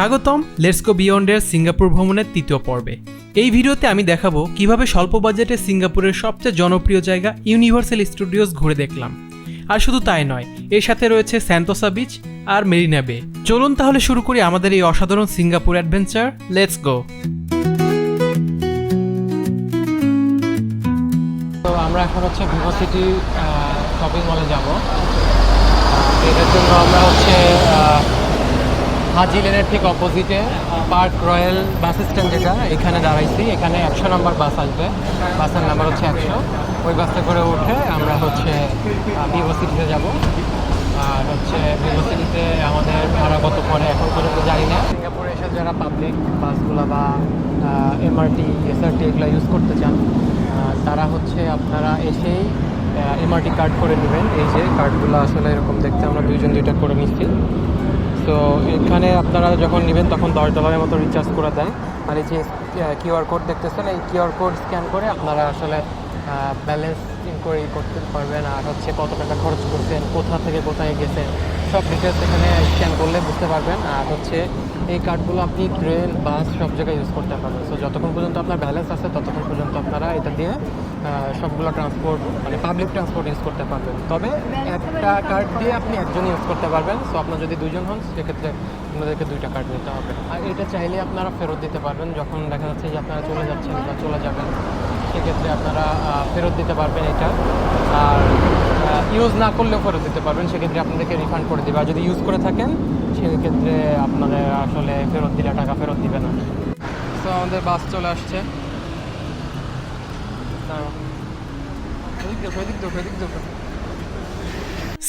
স্বাগতম let's go বিয়ন্ডের Singapore ভ্রমণের তৃতীয় পর্বে। এই ভিডিওতে আমি দেখাবো কীভাবে স্বল্প বাজেটে সিঙ্গাপুরের সবচেয়ে জনপ্রিয় জায়গা ইউনিভার্সাল স্টুডিওস ঘুরে দেখলাম। আর শুধু তাই নয়, এর সাথে রয়েছে স্যান্তোসা বিচ আর মেরিনা বে চলুন তাহলে শুরু করি আমাদের এই অসাধারণ সিঙ্গাপুর অ্যাডভেঞ্চার লেটস গো তো আমরা এখন হচ্ছে ভিভো সিটি শপিং মলে যাব। এটার জন্য আমরা হচ্ছে হাজি লেনের ঠিক অপোজিটে পার্ক রয়্যাল বাস স্ট্যান্ড যেটা, এখানে দাঁড়াইছি। এখানে একশো নম্বর বাস আসবে। বাসের নাম্বার হচ্ছে একশো। ওই বাসে করে উঠে আমরা হচ্ছে ভিভো সিটিতে যাব। আর হচ্ছে ভিভো সিটিতে আমাদের ভাড়া কত পরে এখন পর্যন্ত জানি না। সিঙ্গাপুরে এসে যারা পাবলিক বাসগুলো বা এমআরটি এসআরটি এগুলো ইউজ করতে চান তারা হচ্ছে আপনারা এসেই এমআরটি কার্ড করে নেবেন। এই যে কার্ডগুলো আসলে এরকম দেখতে আমরা দুইজন দুইটা করে নিচ্ছি। তো এখানে আপনারা যখন নেবেন তখন দশ ডলারের মতো রিচার্জ করে দেয় আর এই যে কিউআর কোড দেখতেছেন, এই কিউআর কোড স্ক্যান করে আপনারা আসলে ব্যালেন্স ইনকোয়ারি করতে পারবেন আর হচ্ছে কত টাকা খরচ করছেন, কোথা থেকে কোথায় গেছেন, সব ডিটেলস এখানে স্ক্যান করলে বুঝতে পারবেন। আর হচ্ছে এই কার্ডগুলো আপনি ট্রেন বাস সব জায়গায় ইউজ করতে পারবেন। সো যতক্ষণ পর্যন্ত আপনার ব্যালেন্স আছে, ততক্ষণ পর্যন্ত আপনারা এটা দিয়ে সবগুলো ট্রান্সপোর্ট মানে পাবলিক ট্রান্সপোর্ট ইউজ করতে পারবেন। তবে একটা কার্ড দিয়ে আপনি একজন ইউজ করতে পারবেন। সো আপনার যদি দুজন হন, সেক্ষেত্রে আপনাদেরকে দুইটা কার্ড নিতে হবে। আর এটা চাইলে আপনারা ফেরত দিতে পারবেন। যখন দেখা যাচ্ছে যে আপনারা চলে যাচ্ছেন বা চলে যাবেন সেক্ষেত্রে আপনারা ফেরত দিতে পারবেন এটা। আর ইউজ না করলেও ফেরত দিতে পারবেন, সেক্ষেত্রে আপনাদেরকে রিফান্ড করে দেবে। আর যদি ইউজ করে থাকেন, সেক্ষেত্রে আপনাদের আসলে ফেরত দিলে টাকা ফেরত দিবে না। তো আমাদের বাস চলে আসছে। এদিক দেখো দেখো দেখো।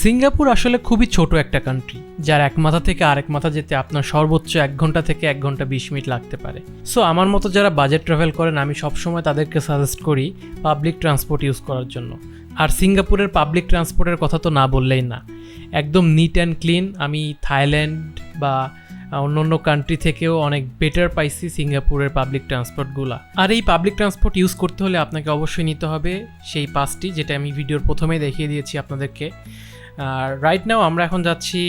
সিঙ্গাপুর আসলে খুবই ছোট একটা কান্ট্রি যার এক মাথা থেকে আরেক মাথা যেতে আপনার সর্বোচ্চ এক ঘণ্টা থেকে এক ঘণ্টা বিশ মিনিট লাগতে পারে। সো আমার মতো যারা বাজেট ট্রাভেল করেন, আমি সবসময় তাদেরকে সাজেস্ট করি পাবলিক ট্রান্সপোর্ট ইউজ করার জন্য। আর সিঙ্গাপুরের পাবলিক ট্রান্সপোর্টের কথা তো না বললেই না। একদম নিট অ্যান্ড ক্লিন আমি থাইল্যান্ড বা অন্য অন্য কান্ট্রি থেকেও অনেক বেটার পাইছি সিঙ্গাপুরের পাবলিক ট্রান্সপোর্টগুলো আর এই পাবলিক ট্রান্সপোর্ট ইউজ করতে হলে আপনাকে অবশ্যই নিতে হবে সেই পাসটি যেটা আমি ভিডিওর প্রথমে দেখিয়ে দিয়েছি আপনাদেরকে। আর রাইট নাও আমরা এখন যাচ্ছি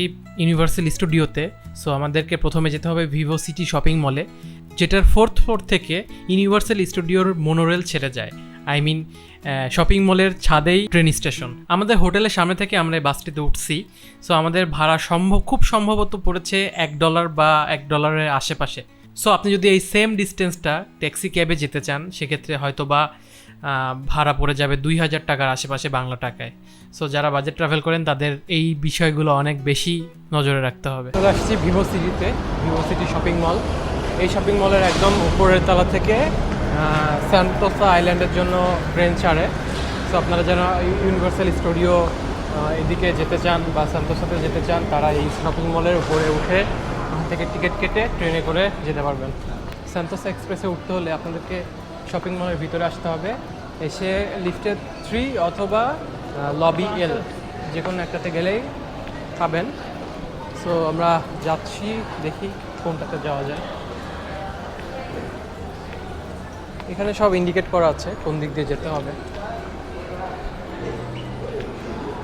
ইউনিভার্সাল স্টুডিওতে সো আমাদেরকে প্রথমে যেতে হবে ভিভো সিটি শপিং মলে যেটার ফোর্থ ফ্লোর থেকে ইউনিভার্সাল স্টুডিওর মোনোরেল ছেড়ে যায়। আই মিন শপিং মলের ছাদেই ট্রেন স্টেশন আমাদের হোটেলের সামনে থেকে আমরা এই বাসটিতে উঠছি। সো আমাদের ভাড়া সম্ভব খুব সম্ভবত পড়েছে এক ডলার বা এক ডলারের আশেপাশে। সো আপনি যদি এই সেম ডিস্টেন্সটা ট্যাক্সি ক্যাবে যেতে চান, সেক্ষেত্রে হয়তো বা ভাড়া পড়ে যাবে দুই হাজার টাকার আশেপাশে বাংলা টাকায়। সো যারা বাজেট ট্রাভেল করেন, তাদের এই বিষয়গুলো অনেক বেশি নজরে রাখতে হবে। আসছি ভিভো সিটিতে ভিভো সিটি শপিং মল এই শপিং মলের একদম উপরের তলা থেকে স্যান্টোসা আইল্যান্ডের জন্য ট্রেন ছাড়ে। সো আপনারা যারা ইউনিভার্সাল স্টুডিও এদিকে যেতে চান বা স্যান্টোসাতে যেতে চান, তারা এই শপিং মলের উপরে উঠে ওখান থেকে টিকিট কেটে ট্রেনে করে যেতে পারবেন। স্যান্টোসা এক্সপ্রেসে উঠতে হলে আপনাদেরকে শপিং মলের ভিতরে আসতে হবে। এসে লিফটে থ্রি অথবা লবি এল যে কোনো একটাতে গেলেই পাবেন সো আমরা যাচ্ছি, দেখি কোনটাতে যাওয়া যায়। এখানে সব ইন্ডিকেট করা আছে কোন দিক দিয়ে যেতে হবে।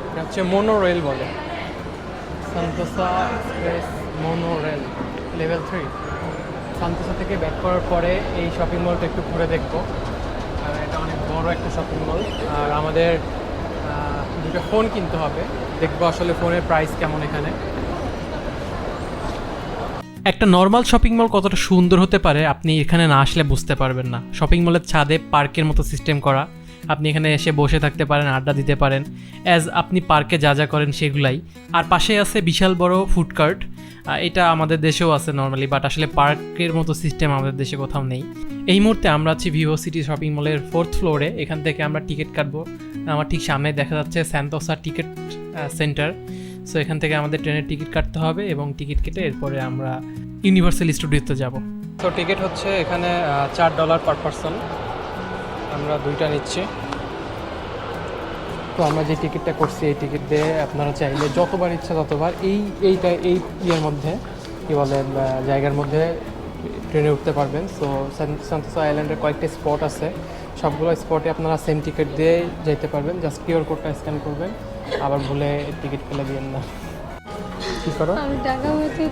এটা হচ্ছে মোনো রেল বলে। Sentosa express mono rail level three Sentosa থেকে ব্যাক করার পরে এই শপিং মলটা একটু ঘুরে দেখব। আর এটা অনেক বড় একটা শপিং মল আর আমাদের দুটো ফোন কিনতে হবে। দেখব আসলে ফোনের প্রাইস কেমন এখানে। একটা নর্মাল শপিং মল কতটা সুন্দর হতে পারে, আপনি এখানে না আসলে বুঝতে পারবেন না। শপিং মলের ছাদে পার্কের মতো সিস্টেম করা। আপনি এখানে এসে বসে থাকতে পারেন, আড্ডা দিতে পারেন। অ্যাজ আপনি পার্কে যা যা করেন সেগুলাই। আর পাশে আছে বিশাল বড় ফুড কার্ট এটা আমাদের দেশেও আছে নর্মালি বাট আসলে পার্কের মতো সিস্টেম আমাদের দেশে কোথাও নেই। এই মুহূর্তে আমরা আছি ভিভো সিটি শপিং মলের ফোর্থ ফ্লোরে এখান থেকে আমরা টিকিট কাটবো। আমার ঠিক সামনে দেখা যাচ্ছে স্যান্তোসা টিকিট সেন্টার সো এখান থেকে আমাদের ট্রেনের টিকিট কাটতে হবে এবং টিকিট কেটে এরপরে আমরা ইউনিভার্সাল স্টুডিওতে যাব। তো টিকিট হচ্ছে এখানে চার ডলার পার পারসন আমরা দুইটা নিচ্ছি। তো আমরা যে টিকিটটা করছি, এই টিকিট দিয়ে আপনারা চাইলে যতবার ইচ্ছা ততবার এই, এইটা, এই ইয়ের মধ্যে, কী বলে জায়গার মধ্যে ট্রেনে উঠতে পারবেন। সো সান্তোসা আইল্যান্ডের কয়েকটা স্পট আছে। সবগুলো স্পটে আপনারা সেম টিকিট দিয়ে যেতে পারবেন। জাস্ট কিউআর কোডটা স্ক্যান করবেন। আবার ভুলে টিকিট ফেলে দিবেন না। কি করো? আমি টাকা হচ্ছে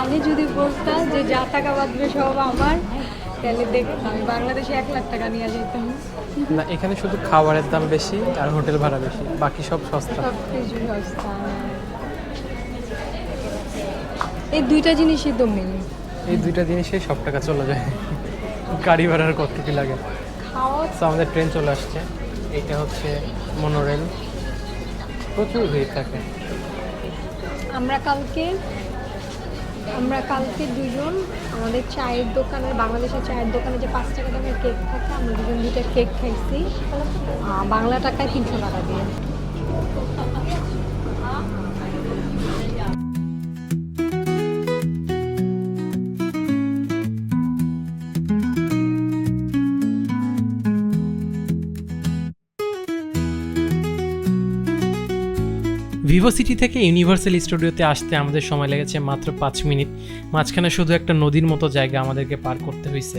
আগে যদি বলতাম যে যা টাকা বাঁচবে সব আমার, তাহলে দেখতাম আমি বাংলাদেশে এক লাখ টাকা নিয়ে যেতাম। না এখানে শুধু খাবারের দাম বেশি আর হোটেল ভাড়া বেশি বাকি সব সস্তা। সস্তা এই দুইটা জিনিসই তো মেন এই দুইটা জিনিসেই সব টাকা চলে যায়। গাড়ি ভাড়ার কত কি লাগে। তো আমাদের ট্রেন চলে আসছে। এটা হচ্ছে মনোরেল প্রচুর ভিড় থাকে। আমরা কালকে আমরা কালকে দুজন আমাদের চায়ের দোকানে বাংলাদেশের চায়ের দোকানে যে পাঁচ টাকা দামের কেক থাকে, আমরা দুজন দুইটা কেক খাইছি। বাংলা টাকায় তিনশো টাকা দিয়ে। ভিভো সিটি থেকে ইউনিভার্সাল স্টুডিওতে আসতে আমাদের সময় লেগেছে মাত্র পাঁচ মিনিট। মাঝখানে শুধু একটা নদীর মতো জায়গা আমাদেরকে পার করতে হয়েছে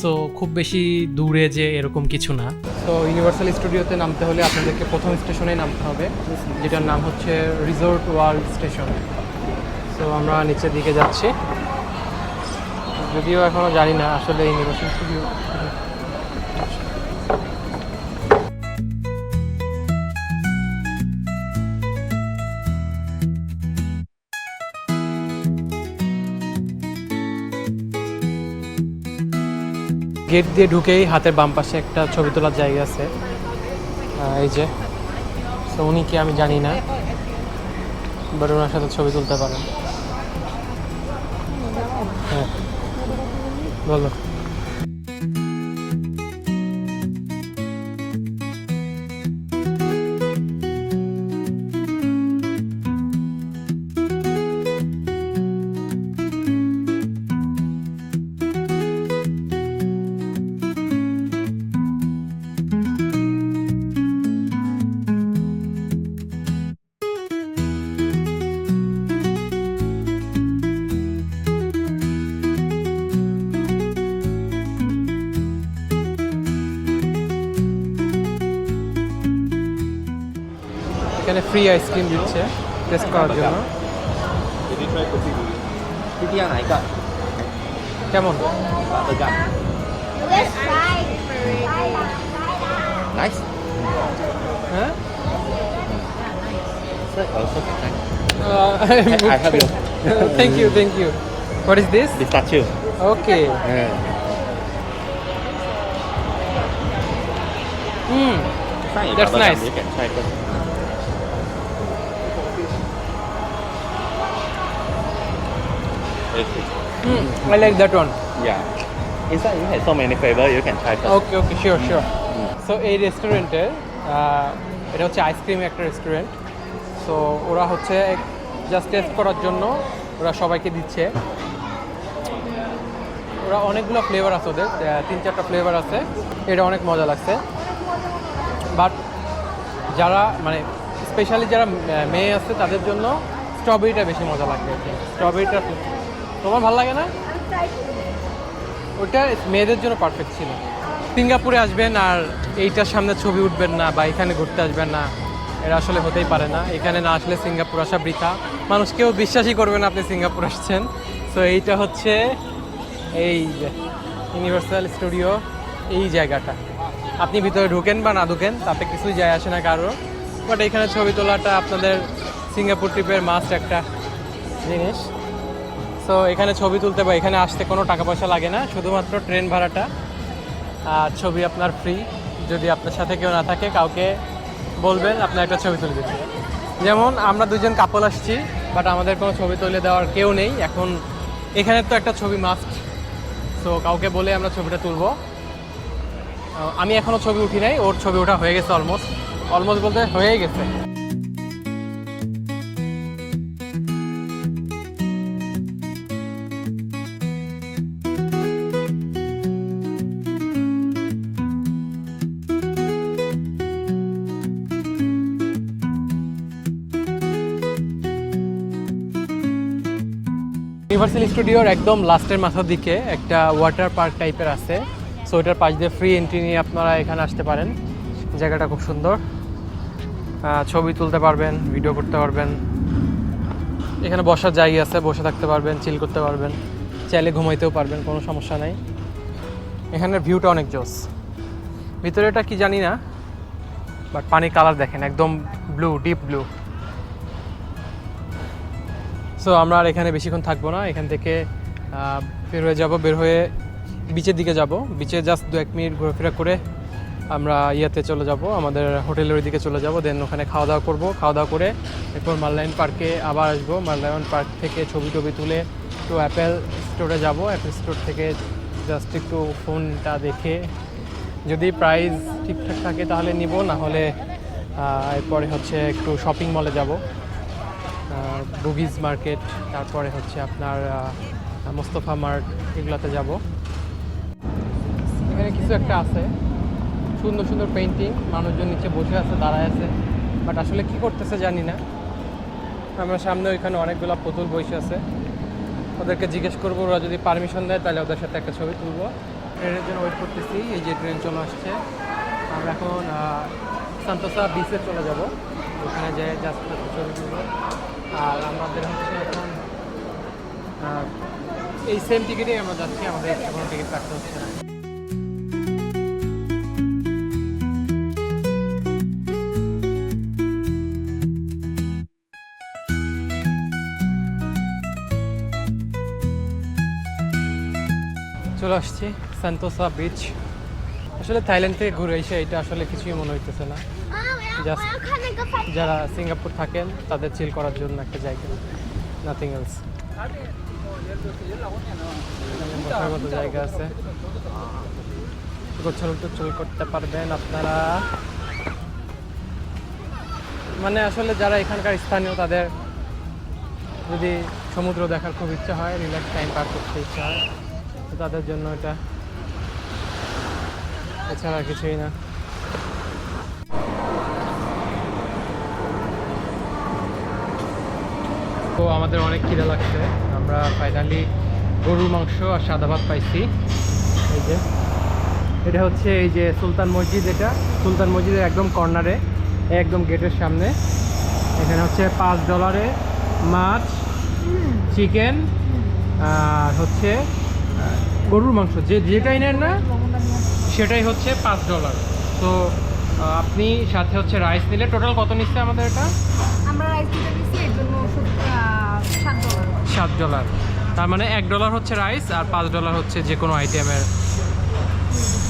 সো খুব বেশি দূরে যে এরকম কিছু না। তো ইউনিভার্সাল স্টুডিওতে নামতে হলে আপনাদেরকে প্রথম স্টেশনে নামতে হবে, যেটার নাম হচ্ছে রিসোর্ট ওয়ার্ল্ড স্টেশন সো আমরা নিচের দিকে যাচ্ছি। যদিও এখনও জানি না আসলে ইউনিভার্সাল স্টুডিও গেট দিয়ে ঢুকেই হাতের বাম পাশে একটা ছবি তোলার জায়গা আছে। এই যে। তো উনি কি আমি জানি না বাট ওনার সাথে ছবি তুলতে পারেন। হ্যাঁ বলো। ফ্রি আইসক্রিম দিচ্ছে টেস্ট করার জন্য কেমন Nice. হ্যাঁ Also, thank I have you. thank you, thank you. What is this? Pistachio. Okay. Yeah. Mm. Try That's bubblegum, nice. You can try first. Mm. I like that one. Yeah. Inside you have so many flavor. You can try first. Okay okay sure sure so এই রেস্টুরেন্টে এটা হচ্ছে ice cream একটা restaurant so ওরা হচ্ছে just test করার জন্য ওরা সবাইকে দিচ্ছে ওরা অনেকগুলো ফ্লেভার আছে ওদের তিন চারটা ফ্লেভার আছে এটা অনেক মজা লাগছে বাট যারা মানে স্পেশালি যারা মেয়ে আছে তাদের জন্য স্ট্রবেরিটা বেশি মজা লাগবে স্ট্রবেরিটা তোমার ভালো লাগে না? ওটা মেয়েদের জন্য পারফেক্ট ছিল। সিঙ্গাপুরে আসবেন আর এইটার সামনে ছবি উঠবেন না বা এখানে ঘুরতে আসবেন না। এটা আসলে হতেই পারে না। এখানে না আসলে সিঙ্গাপুর আসা বৃথা। মানুষ কেউ বিশ্বাসই করবে না আপনি সিঙ্গাপুর আসছেন। তো এইটা হচ্ছে এই ইউনিভার্সাল স্টুডিও এই জায়গাটা। আপনি ভিতরে ঢুকেন বা না ঢুকেন, তাতে কিছুই যায় আসে না কারও। বাট এখানে ছবি তোলাটা আপনাদের সিঙ্গাপুর ট্রিপের মাস্ট একটা জিনিস। সো এখানে ছবি তুলতে বা এখানে আসতে কোনো টাকা পয়সা লাগে না, শুধুমাত্র ট্রেন ভাড়াটা আর ছবি আপনার ফ্রি যদি আপনার সাথে কেউ না থাকে, কাউকে বলবেন আপনার একটা ছবি তুলে দিতে যেমন, আমরা দুজন কাপল আসছি বাট আমাদের কোনো ছবি তুলে দেওয়ার কেউ নেই। এখন এখানে তো একটা ছবি মাস্ট সো কাউকে বলে আমরা ছবিটা তুলবো। আমি এখনও ছবি উঠি নাই, ওর ছবি ওঠা হয়ে গেছে অলমোস্ট অলমোস্ট বলতে হয়েই গেছে। ইউনিভার্সাল স্টুডিওর একদম লাস্টের মাথার দিকে একটা ওয়াটার পার্ক টাইপের আছে। সো ওটার পাশ দিয়ে ফ্রি এন্ট্রি নিয়ে আপনারা এখানে আসতে পারেন। জায়গাটা খুব সুন্দর। ছবি তুলতে পারবেন ভিডিও করতে পারবেন। এখানে বসার জায়গা আছে, বসে থাকতে পারবেন চিল করতে পারবেন। চাইলে ঘুমাইতেও পারবেন, কোনো সমস্যা নেই। এখানের ভিউটা অনেক জোস। ভিতরেটা কি জানি না বাট পানির কালার দেখেন, একদম ব্লু ডিপ ব্লু সো আমরা আর এখানে বেশিক্ষণ থাকব না। এখান থেকে বের হয়ে যাব, বের হয়ে বিচের দিকে যাব। বিচে জাস্ট দু এক মিনিট ঘোরাফেরা করে আমরা ইয়াতে চলে যাব, আমাদের হোটেলের দিকে চলে যাব। দেন ওখানে খাওয়া দাওয়া করব। খাওয়া দাওয়া করে এরপর মাল্লায়ন পার্কে আবার আসব। মাল্লায়ন পার্ক থেকে ছবি টবি তুলে একটু অ্যাপেল স্টোরে যাব। অ্যাপেল স্টোর থেকে জাস্ট একটু ফোনটা দেখে যদি প্রাইস ঠিকঠাক থাকে তাহলে নিব। না হলে এরপরে হচ্ছে একটু শপিং মলে যাব। বুগিজ মার্কেট তারপরে হচ্ছে আপনার মোস্তফা মার্ট এগুলোতে যাব। এখানে কিছু একটা আছে। সুন্দর সুন্দর পেন্টিং মানুষজন নিচে বসে আছে, দাঁড়ায় আছে। বাট আসলে কি করতেছে জানি না। আমার সামনে ওইখানে অনেকগুলো পুতুল বসে আছে। ওদেরকে জিজ্ঞেস করব, ওরা যদি পারমিশন দেয়, তাহলে ওদের সাথে একটা ছবি তুলবো। ট্রেনের জন্য ওয়েট করতেছি, এই যে ট্রেন চলে আসছে। আমরা এখন সান্তোসা বিচে চলে যাব। ওখানে যেয়ে জাস্ট ছবি তুলবো। আর আমাদের হচ্ছে এখন এই সেম টিকিটেই আমরা যাচ্ছি, আমাদের extra কোনো টিকিট কাটতে হচ্ছে না। চলে আসছি সান্তোসা বিচ আসলে থাইল্যান্ড থেকে ঘুরে এসে এটা আসলে কিছুই মনে হইতেছে না। জাস্ট যারা সিঙ্গাপুর থাকেন, তাদের চিল করার জন্য একটা জায়গা নাথিং এলস বসার মতো জায়গা আছে। গোছল টোছল করতে পারবেন আপনারা। মানে আসলে যারা এখানকার স্থানীয়, তাদের যদি সমুদ্র দেখার খুব ইচ্ছা হয় রিল্যাক্স টাইম পার করতে ইচ্ছা হয়, তো তাদের জন্য এটা। এছাড়া কিছুই না। তো আমাদের অনেক খিদে লাগছে। আমরা ফাইনালি গরুর মাংস আর সাদা ভাত পাইছি। এই যে। এটা হচ্ছে এই যে সুলতান মসজিদ, এটা সুলতান মসজিদের একদম কর্নারে, একদম গেটের সামনে। এখানে হচ্ছে পাঁচ ডলারে মাছ, চিকেন, আর হচ্ছে গরুর মাংস। যে যেটাই নেন না, সেটাই হচ্ছে পাঁচ ডলার। তো আপনি সাথে হচ্ছে রাইস নিলে টোটাল কত নিচ্ছে আমাদের এটা? আমরা রাইস সাত ডলার তার মানে এক ডলার হচ্ছে রাইস আর পাঁচ ডলার হচ্ছে যে কোনো আইটেমের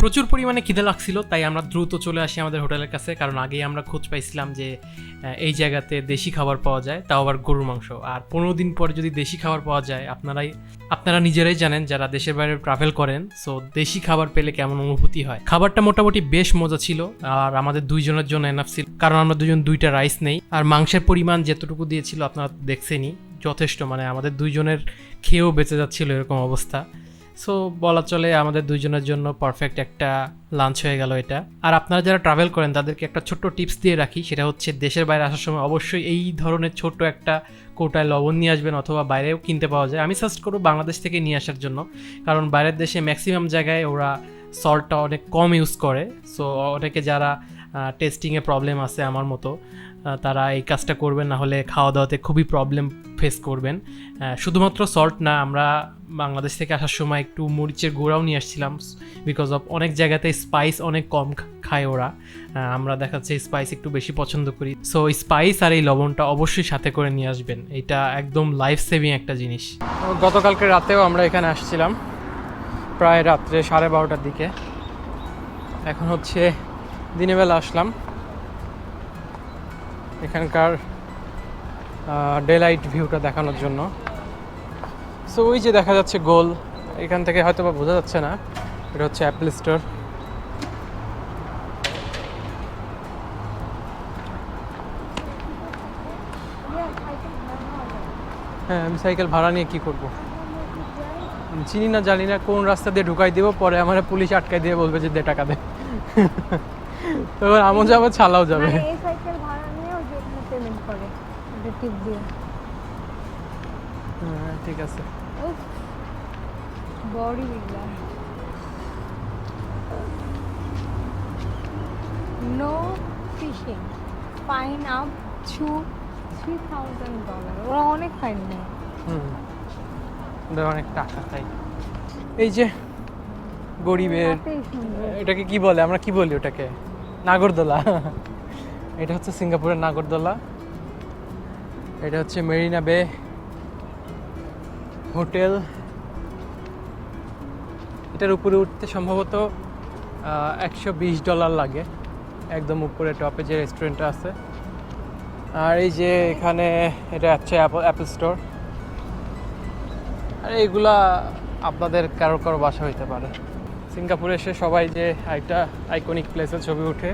প্রচুর পরিমাণে খিদে লাগছিল, তাই আমরা দ্রুত চলে আসি আমাদের হোটেলের কাছে, কারণ আগেই আমরা খোঁজ পাইছিলাম যে এই জায়গাতে দেশি খাবার পাওয়া যায়, তাও আবার গরুর মাংস। আর পনেরো দিন পরে যদি দেশি খাবার পাওয়া যায়, আপনারাই, আপনারা নিজেরাই জানেন যারা দেশের বাইরে ট্রাভেল করেন সো দেশি খাবার পেলে কেমন অনুভূতি হয়। খাবারটা মোটামুটি বেশ মজা ছিল, আর আমাদের দুইজনের জন্য এনাফ ছিল, কারণ আমরা দুজন দুইটা রাইস নেই, আর মাংসের পরিমাণ যেতটুকু দিয়েছিল আপনারা দেখছেনই। যথেষ্ট মানে আমাদের দুইজনের খেয়েও বেঁচে যাচ্ছিল এরকম অবস্থা। সো বলা চলে আমাদের দুইজনের জন্য পারফেক্ট একটা লাঞ্চ হয়ে গেল এটা। আর আপনারা যারা ট্রাভেল করেন, তাদেরকে একটা ছোট্ট টিপস দিয়ে রাখি, সেটা হচ্ছে দেশের বাইরে আসার সময় অবশ্যই এই ধরনের ছোট্ট একটা কোটায় লবণ নিয়ে আসবেন অথবা বাইরেও কিনতে পাওয়া যায়। আমি সাজেস্ট করব বাংলাদেশ থেকে নিয়ে আসার জন্য, কারণ বাইরের দেশে ম্যাক্সিমাম জায়গায় ওরা সল্টটা অনেক কম ইউজ করে। সো অনেকে যারা টেস্টিংয়ে প্রবলেম আছে আমার মতো তারা এই কাজটা করবেন, না হলে খাওয়া দাওয়াতে খুবই প্রবলেম ফেস করবেন। শুধুমাত্র সল্ট না, আমরা বাংলাদেশ থেকে আসার সময় একটু মরিচের গোড়াও নিয়ে আসছিলাম বিকজ অফ অনেক জায়গাতে স্পাইস অনেক কম খায় ওরা। আমরা দেখাচ্ছে স্পাইস একটু বেশি পছন্দ করি। সো স্পাইস আর এই লবণটা অবশ্যই সাথে করে নিয়ে আসবেন। এটা একদম লাইফ সেভিং একটা জিনিস। গতকালকে রাতেও আমরা এখানে আসছিলাম, প্রায় রাত্রে সাড়ে বারোটার দিকে। এখন হচ্ছে দিনের বেলা আসলাম। এখানকার ডে লাইট ভিউটা দেখানোর জন্য। সো ওই যে দেখা যাচ্ছে গোল, এখান থেকে হয়তো বা বোঝা যাচ্ছে না, এটা হচ্ছে অ্যাপেল স্টোর হ্যাঁ আমি সাইকেল ভাড়া নিয়ে কি করব? চিনি না, জানি না, কোন রাস্তা দিয়ে ঢুকাই দিব, পরে আমার পুলিশ আটকাই দিয়ে বলবে যে দে টাকা দে। তখন আমও যাবে, ছালাও যাবে মানে এই সাইকেল ভাড়া নিয়ে ওই যে ওখানে পেমেন্ট করে ওটা টিপ দিয়ে। হ্যাঁ ঠিক আছে। উফ body builder no fishing fine up to three thousand dollar ওরা অনেক ফাইন নেয়। অনেক টাকা তাই এই যে গরিবের এটাকে কি বলে? আমরা কি বলি ওটাকে? নাগরদোলা। এটা হচ্ছে সিঙ্গাপুরের নাগরদোলা। এটা হচ্ছে মেরিনা বে হোটেল। এটার উপরে উঠতে সম্ভবত একশো বিশ ডলার লাগে। একদম উপরে টপে যে রেস্টুরেন্টটা আছে। আর এই যে এখানে এটা হচ্ছে অ্যাপল স্টোর। আর এইগুলা আপনাদের কারও কারও বাসা হইতে পারে। সিঙ্গাপুরে এসে সবাই যে একটা আইকনিক প্লেসের ছবি উঠে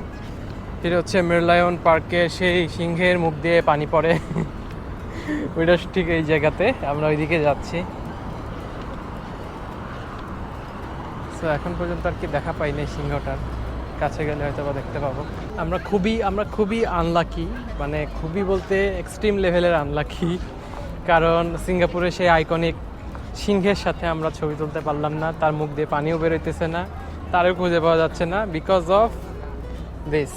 সেটা হচ্ছে মেরলায়ন পার্কে, সেই সিংহের মুখ দিয়ে পানি পড়ে। ওইটা ঠিক এই জায়গাতে, আমরা ওইদিকে যাচ্ছি। তো এখন পর্যন্ত আর কি দেখা পাইনি সিংহটার। কাছে গেলে হয়তো বা দেখতে পাবো। আমরা খুবই আমরা খুবই আনলাকি মানে খুবই বলতে এক্সট্রিম লেভেলের আনলাকি কারণ সিঙ্গাপুরে সেই আইকনিক সিংহের সাথে আমরা ছবি তুলতে পারলাম না। তার মুখ দিয়ে পানিও বেরোইতেছে না, তারও খুঁজে পাওয়া যাচ্ছে না বিকজ অফ দিস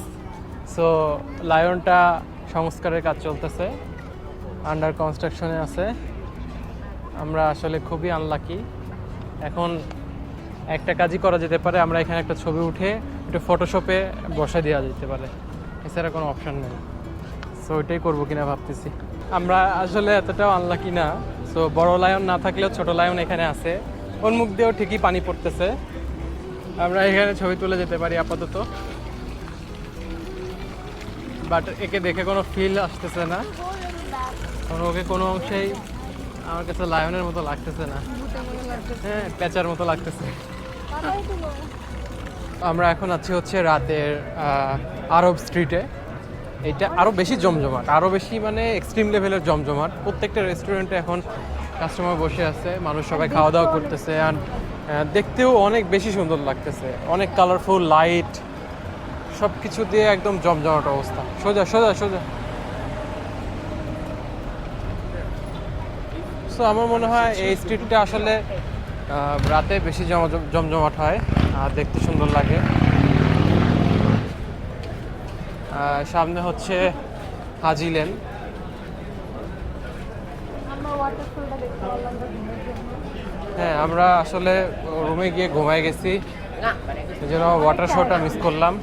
সো লায়নটা সংস্কারের কাজ চলতেছে। আন্ডার কনস্ট্রাকশনে আছে। আমরা আসলে খুবই আনলাকি এখন একটা কাজই করা যেতে পারে, আমরা এখানে একটা ছবি উঠে একটু ফটোশপে বসে দেওয়া যেতে পারে। এছাড়া কোনো অপশন নেই। সো ওইটাই করব কিনা ভাবতেছি। আমরা আসলে এতটাও আনলাকি না। সো বড় লায়ন না থাকলেও ছোট লায়ন এখানে আছে। ওর মুখ দিয়েও ঠিকই পানি পড়তেছে। আমরা এখানে ছবি তুলে যেতে পারি আপাতত। বাট একে দেখে কোনো ফিল আসতেছে না। কারণ ওকে কোনো অংশেই আমার কাছে লায়নের মতো লাগতেছে না। হ্যাঁ প্যাচার মতো লাগতেছে। আমরা এখন আছি হচ্ছে রাতের আরব স্ট্রিটে এটা আরও বেশি জমজমাট আরও বেশি মানে এক্সট্রিম লেভেলের জমজমাট। প্রত্যেকটা রেস্টুরেন্টে এখন কাস্টমার বসে আছে, মানুষ সবাই খাওয়া দাওয়া করতেছে আর দেখতেও অনেক বেশি সুন্দর লাগতেছে। অনেক কালারফুল লাইট সব কিছু দিয়ে একদম জমজমাট অবস্থা। সোজা সোজা সোজা। সো আমার মনে হয় এই স্ট্রিটটা আসলে রাতে বেশি জম- জমজমাট হয় আর দেখতে সুন্দর লাগে। সামনে হচ্ছে হাজি লেন। আমরা ওয়াটারফলটা দেখতে পারলাম না ঘুমের জন্য। হ্যাঁ আমরা আসলে রুমে গিয়ে ঘুমায় গেছি। এই জন্য ওয়াটার শোটা মিস করলাম।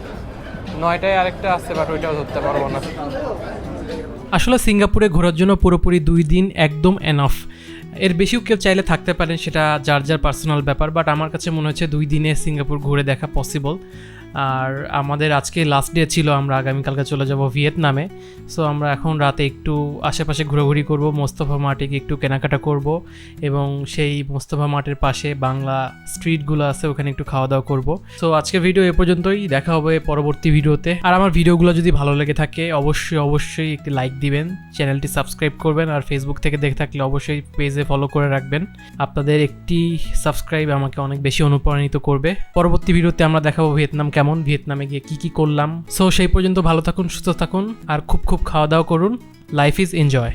নয়টায় আরেকটা আছে বাট ওইটাও ধরতে পারব না। আসলে সিঙ্গাপুরে ঘোরার জন্য পুরোপুরি দুই দিন একদম এনাফ এর বেশিও কেউ চাইলে থাকতে পারেন, সেটা যার যার পার্সোনাল ব্যাপার বাট আমার কাছে মনে হচ্ছে দুই দিনে সিঙ্গাপুর ঘুরে দেখা পসিবল আর আমাদের আজকে লাস্ট ডে ছিল, আমরা আগামীকালকে চলে যাব ভিয়েতনামে। সো আমরা এখন রাতে একটু আশেপাশে ঘোরাঘুরি করব, মোস্তফা মার্টে গিয়ে একটু কেনাকাটা করব এবং সেই মোস্তফা মার্টের পাশে বাংলা স্ট্রিটগুলো আছে, ওখানে একটু খাওয়া দাওয়া করব। সো আজকের ভিডিও এ পর্যন্তই, দেখা হবে পরবর্তী ভিডিওতে আর আমার ভিডিওগুলো যদি ভালো লেগে থাকে, অবশ্যই অবশ্যই একটি লাইক দিবেন চ্যানেলটি সাবস্ক্রাইব করবেন, আর ফেসবুক থেকে দেখে থাকলে অবশ্যই পেজে ফলো করে রাখবেন। আপনাদের একটি সাবস্ক্রাইব আমাকে অনেক বেশি অনুপ্রাণিত করবে। পরবর্তী ভিডিওতে আমরা দেখাবো ভিয়েতনাম কেমন ভিয়েতনামে গিয়ে কি কি করলাম। সো সেই পর্যন্ত ভালো থাকুন, সুস্থ থাকুন, আর খুব খুব খাওয়া দাওয়া করুন। Life is enjoy